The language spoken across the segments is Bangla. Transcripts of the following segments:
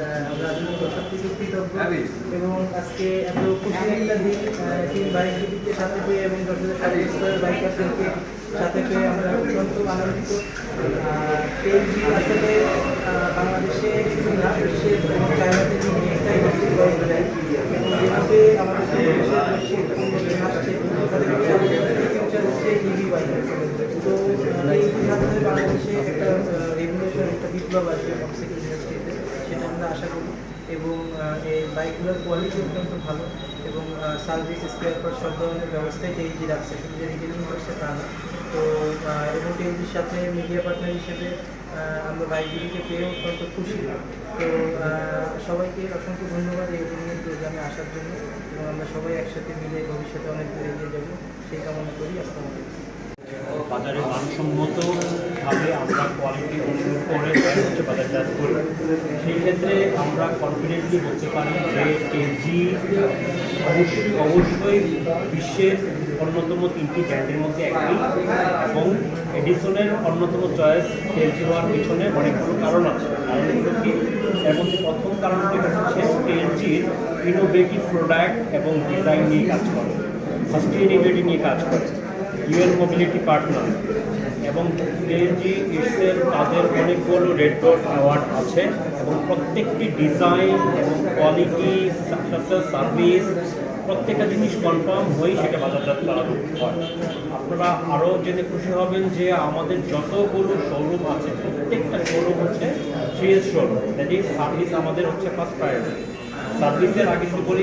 আমরা আসলে কৃতজ্ঞ। এবং আজকে এত খুশি একটা দিন তিন বাইক দিদিকে সাথে পেয়ে এবং দশের সাথে স্কোয়ার বাইকারদেরকে সাথে পেয়ে আমরা অত্যন্ত আনন্দিত। টেলজি আসলে আহ, বাংলাদেশে শুধু না বিশ্বের চায়নাতে একটাই বাইক দেয় এবং যেভাবে আমাদের দেশের বৈশ্বিক উন্নতি আসছে তাদেরকে আমাদের ফিউচার হচ্ছে ইভি বাইক তো আহ, এই মাধ্যমে বাংলাদেশে একটা রেগুলেশন একটা বিপ্লব আসবে অক্সিজেন ইন্ডাস্ট্রিতে সেটা আমরা আশা করি এবং এই বাইকগুলোর কোয়ালিটি অত্যন্ত ভালো এবং সার্ভিস স্পেয়ার সব ধরনের ব্যবস্থাই টেলজি রাখছে, শুধু যে রিটেলিং করছে তা না। তো এবং টেলজির সাথে মিডিয়া পার্টনার হিসেবে আমরা বাইকগুলিকে পেয়ে অত্যন্ত খুশি। তো সবাইকে অসংখ্য ধন্যবাদ এই অভিনন্দন প্রোগ্রামে আসার জন্য এবং আমরা সবাই একসাথে মিলে ভবিষ্যতে অনেক দূর এগিয়ে যাব। সেই কামনা করি। আসসালামু বাজারে মানসম্মতভাবে আমরা কোয়ালিটি করে হচ্ছে বাজারজাত করি সেই ক্ষেত্রে আমরা কনফিডেন্টলি বলতে পারি যে কেজি অবশ্যই অবশ্যই বিশ্বের অন্যতম তিনটি ব্র্যান্ডের মধ্যে একটি এবং এডিসনের অন্যতম চয়েস কেজি হওয়ার পিছনে অনেকগুলো কারণ আছে। কারণগুলো কি? এর প্রথম কারণটি হচ্ছে কেজির ইনোভেটিভ প্রোডাক্ট এবং ডিজাইন নিয়ে কাজ করে সাস্টেইনেবিলিটি নিয়ে কাজ করে ইউএন মোবিলিটি পার্টনার এবং পিএনজি ইসের তাদের অনেকগুলো রেড ডট অ্যাওয়ার্ড আছে এবং প্রত্যেকটি ডিজাইন এবং কোয়ালিটি সার্ভিস প্রত্যেকটা জিনিস কনফার্ম হয়েই সেটা বাজারজাত করানো হয়। আপনারা আরও জেনে খুশি হবেন যে আমাদের যতগুলো শোরুম আছে, প্রত্যেকটা শোরুম হচ্ছে CS showroom that is service আমাদের হচ্ছে ফার্স্ট প্রায়োরিটি সার্ভিসের আগে শুরু করি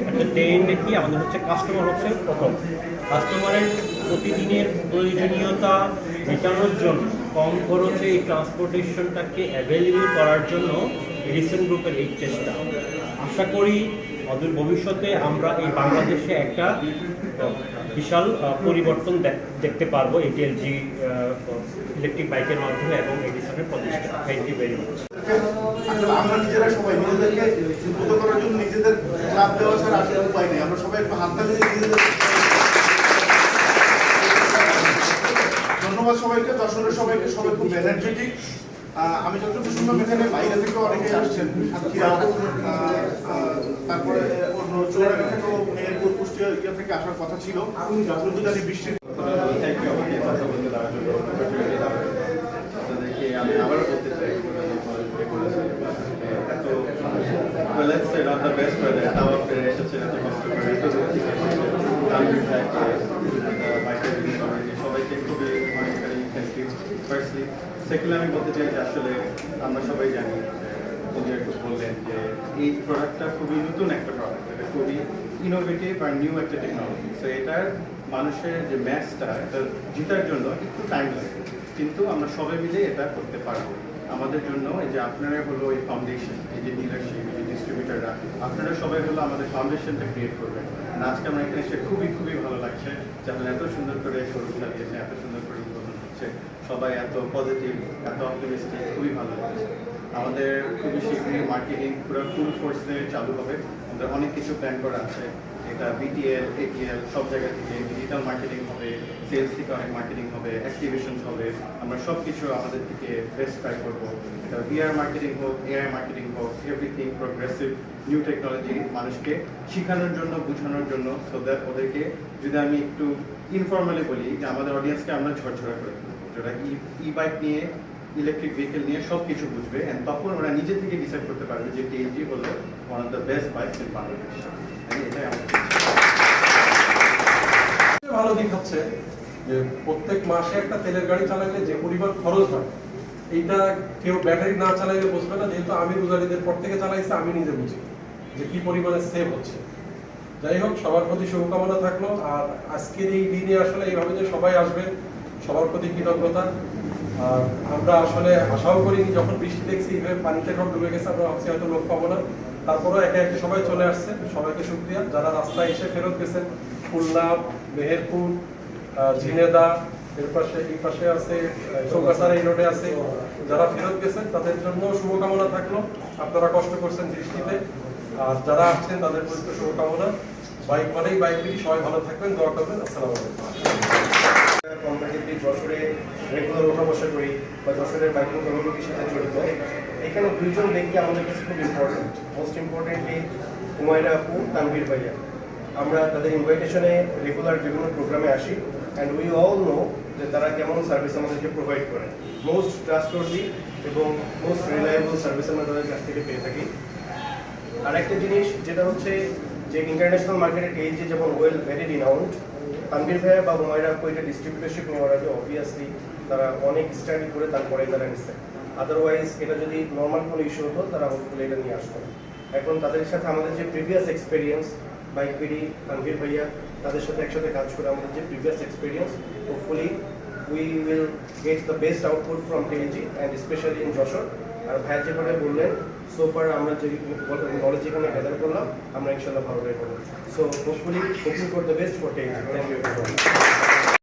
একটা ট্রেন দেখি আমাদের হচ্ছে কাস্টমার হচ্ছে প্রথম। কাস্টমারের প্রতিদিনের প্রয়োজনীয়তা মেটানোর জন্য, কম খরচে এই ট্রান্সপোর্টেশনটাকে অ্যাভেলেবল করার জন্য এডিসন গ্রুপের এই চেষ্টা আশা করি অদূর ভবিষ্যতে আমরা এই বাংলাদেশে একটা বিশাল পরিবর্তন দেখতে পারব এই টেলজি ইলেকট্রিক বাইকের মাধ্যমে এবং এডিসনের প্রতিষ্ঠা। থ্যাংক ইউ ভেরি মাচ আমরা নিজেরা সবাই নিজেদেরকে উদ্বুদ্ধ করার জন্য নিজেদের ক্লাব দেওয়া ছাড়া আসলে উপায় নেই। আমরা সবাই একটু হাত তালি দিয়ে নিজেদের ধন্যবাদ সবাইকে। দর্শনের সবাইকে সবাই খুব এনার্জেটিক আমি যতটুকু শুনলাম এখানে বাইরে থেকে অনেকে আসছেন তারপরে অন্য চৌরাগা থেকেও মেহেরপুর, কুষ্টিয়া ইয়ে থেকে আসার কথা ছিল। যতটুকু বৃষ্টির আমাকে কথা বলতে জন্য ফার্স্টলি আমি বলতে চাই যে আসলে আমরা সবাই জানি উনি একটু বললেন যে এই প্রোডাক্টটা খুবই নতুন একটা প্রোডাক্ট এটা খুবই ইনোভেটিভ আর নিউ একটা টেকনোলজি সো এটার মানুষের যে ম্যাচটা এটা জিতার জন্য একটু টাইম লাগে। কিন্তু আমরা সবাই মিলে এটা করতে পারব। আমাদের জন্য এই যে আপনারা হলো এই ফাউন্ডেশন এই যে ডিলারশিপ এই যে ডিস্ট্রিবিউটাররা আপনারা সবাই হলো আমাদের ফাউন্ডেশনটা ক্রিয়েট করবেন। আজকে আমরা এখানে এসে খুবই খুবই ভালো লাগছে যে আপনারা এত সুন্দর করে শোরুম সাজিয়েছেন এত সুন্দর করে হচ্ছে সবাই এত পজিটিভ এত অপটিমিস্টিক খুবই ভালো লাগছে। আমাদের খুবই শীঘ্রই মার্কেটিং পুরো ফুল ফোর্সে চালু হবে। আমাদের অনেক কিছু প্ল্যান করা আছে। এটা বিটিএল এটিএল সব জায়গা থেকে ডিজিটাল মার্কেটিং হবে সেলস থেকে অনেক মার্কেটিং হবে অ্যাক্টিভেশন হবে। আমরা সব কিছু আমাদের থেকে বেস্ট ট্রাই করব। এটা ভিআর মার্কেটিং হোক এআই মার্কেটিং হোক এভরিথিং প্রোগ্রেসিভ নিউ টেকনোলজি মানুষকে শেখানোর জন্য, বোঝানোর জন্য সো দ্যাট ওদেরকে যদি আমি একটু ইনফর্মালি বলি যে আমাদের অডিয়েন্সকে আমরা ঝরঝরা করে যারা ই বাইক নিয়ে ইলেকট্রিক ভেহিকেল নিয়ে সব কিছু বুঝবে অ্যান্ড তখন ওরা নিজে থেকে ডিসাইড করতে পারবে যে টিএনজি হলো one of the best bikes in Bangladesh ভালো দিক হচ্ছে যে প্রত্যেক মাসে একটা তেলের গাড়ি চালালে যে পরিমাণ খরচ হয়, এইটা কেউ ব্যাটারি না চালাইলে বুঝবে না, যেহেতু আমি রোজারিদের পর থেকে চালাইছি, আমি নিজে বুঝি যে কি পরিমাণে সেভ হচ্ছে। যাই হোক, সবার প্রতি শুভকামনা থাকল, আর আজকের এই দিনে আসলে এইভাবে যে সবাই আসবে সবার প্রতি কৃতজ্ঞতা। আর আমরা আসলে আশাও করিনি যখন বৃষ্টি দেখছি, এইভাবে পানিতে সব ডুবে গেছে, আমরা ভাবছি হয়তো লোক পাবো না। তারপরেও একে একে সবাই চলে আসছে। সবাইকে শুক্রিয়া। যারা রাস্তায় এসে ফেরত গেছেন, খুলনা, মেহেরপুর ঝিনেদা এর পাশে, এই পাশে আছে চৌকাছার এই রোডে আছে। যারা ফেরত গেছেন, তাদের জন্য শুভকামনা থাকল। আপনারা কষ্ট করছেন বৃষ্টিতে। আর যারা আসছেন, তাদের পবিত্র শুভকামনা। বাইক মানেই বাইক বিড়ি সবাই ভালো থাকবেন, দোয়া করবেন। আসসালামু আলাইকুম। যশোরে রেগুলার ওঠা বসা করি বা যশোরের বাইকিং কমিউনিটির সাথে জড়িত। এখানে দুইজন ব্যক্তি আমাদের কাছে খুব ইম্পর্টেন্ট মোস্ট ইম্পর্টেন্টলি হুমায়রা আপু, তানভীর ভাইয়া। আমরা তাদের ইনভাইটেশনে রেগুলার বিভিন্ন প্রোগ্রামে আসি অ্যান্ড উই অল নো যে তারা কেমন সার্ভিস আমাদেরকে প্রোভাইড করে। মোস্ট ট্রাস্টওয়ার্দি এবং মোস্ট রিলায়েবল সার্ভিস আমরা তাদের কাছ থেকে পেয়ে থাকি। আর একটা জিনিস, যেটা হচ্ছে যে ইন্টারন্যাশনাল মার্কেটে টিএইচজি যেমন ওয়েল ভেরি রিনাউন্ড তানভীর ভাইয়া বা হুমায়রা কোয়েটে ডিস্ট্রিবিউটারশিপ নেওয়ার আগে অবভিয়াসলি তারা অনেক স্টাডি করে তারপরে তারা নিচ্ছে আদারওয়াইজ এটা যদি নর্মাল কোনো ইস্যু হতো, তারা হোপফুলি এটা নিয়ে আসতো। এখন তাদের সাথে আমাদের যে previous experience bike PD Tanvir ভাইয়া, তাদের সাথে একসাথে কাজ করে আমাদের যে previous experience hopefully we will get the best output from TNG and especially in Jashore আর ভাইয়া যেভাবে বললেন সো ফার আমরা যে নলেজ এখানে গ্যাদার করলাম, আমরা ইনশাল্লাহ ভালো করব। So hopefully hoping for the best for ten thank you